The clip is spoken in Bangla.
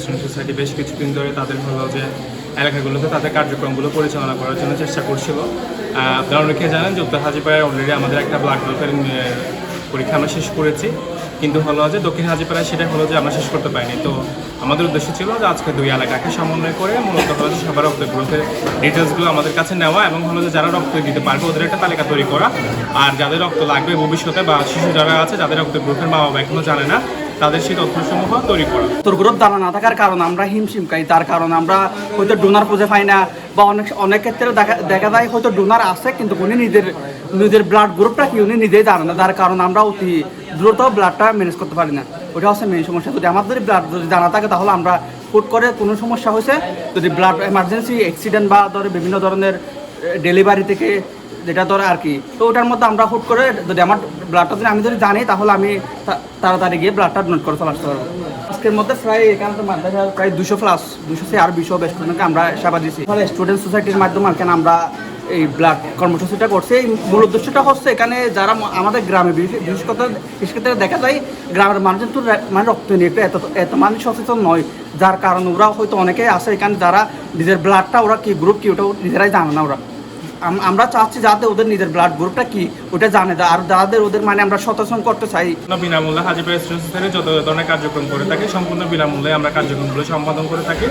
স্টুডেন্ট সোসাইটি বেশ কিছুদিন ধরে তাদের হলো যে এলাকাগুলোতে তাদের কার্যক্রমগুলো পরিচালনা করার জন্য চেষ্টা করছিল। আপনারা অনেকে জানেন যে উত্তর হাজিপাড়ায় অলরেডি আমাদের একটা ব্লাড গ্রুপের পরীক্ষা আমরা শেষ করেছি, কিন্তু হলো যে দক্ষিণ হাজিপাড়ায় সেটা হলো যে আমরা শেষ করতে পারিনি। তো আমাদের উদ্দেশ্য ছিল যে আজকে দুই এলাকাকে সমন্বয় করে মূলত হলো যে সবার রক্ত গ্রুপের ডিটেলসগুলো আমাদের কাছে নেওয়া এবং হলো যে যারা রক্ত দিতে পারবে ওদের একটা তালিকা তৈরি করা। আর যাদের রক্ত লাগবে ভবিষ্যতে বা শিশু যারা আছে, যাদের রক্ত গ্রুপের মা বাবা এখনও জানে না তাদের সেই তথ্যসমূহ তৈরি করা। তোর গ্রুপ দানা না থাকার কারণে আমরা হিমশিম খাই, তার কারণে আমরা হয়তো ডোনার খুঁজে পাই না, বা অনেক অনেক ক্ষেত্রে দেখা দেখা যায় হয়তো ডোনার আছে, কিন্তু উনি নিজের নিজের ব্লাড গ্রুপটা কি উনি নিজেই জানে না তার কারণে আমরা অতি দ্রুত ব্লাডটা ম্যানেজ করতে পারি না। ওটা হচ্ছে মেন সমস্যা। যদি আমাদের ব্লাড যদি জানা থাকে, তাহলে আমরা হুট করে কোনো সমস্যা হয়েছে, যদি ব্লাড এমার্জেন্সি অ্যাক্সিডেন্ট বা ধরে বিভিন্ন ধরনের ডেলিভারি থেকে যেটা ধরে আর কি। তো ওটার মধ্যে আমরা হুট করে যদি আমার ব্লাডটা যদি আমি যদি জানি, তাহলে আমি তাড়াতাড়ি গিয়ে ব্লাডটা ডোনেট করে চলে আসতে পারব। আজকের মধ্যে প্রায় এখানে তো মাদ্রাসা প্রায় দুশো প্লাস দুশো সে আর বিশো স্টুডেন্টকে আমরা সেবা দিচ্ছি ফলে স্টুডেন্ট সোসাইটির মাধ্যমে এখানে আমরা এই ব্লাড কর্মসূচিটা করছি। এই মূল উদ্দেশ্যটা হচ্ছে এখানে যারা আমাদের গ্রামে, বিশেষ কথা, বিশেষ ক্ষেত্রে দেখা যায়, গ্রামের মানুষজন তো মানে রক্ত নিয়ে এত এত মানুষ সচেতন নয়। যার কারণে ওরা হয়তো অনেকেই আছে এখানে যারা নিজের ব্লাডটা ওরা কি গ্রুপ কি ওটা নিজেরাই জানে না ওরা। আমরা চাচ্ছি যাতে ওদের নিজের ব্লাড গ্রুপটা কি ওটা জানে আর যাদের ওদের মানে আমরা সচেতন করতে চাই। বিনামূল্যে হাজি স্টুডেন্ট যত ধরনের কার্যক্রম করে থাকে, সম্পূর্ণ বিনামূল্যে আমরা কার্যক্রমগুলো সম্পাদন করে থাকি।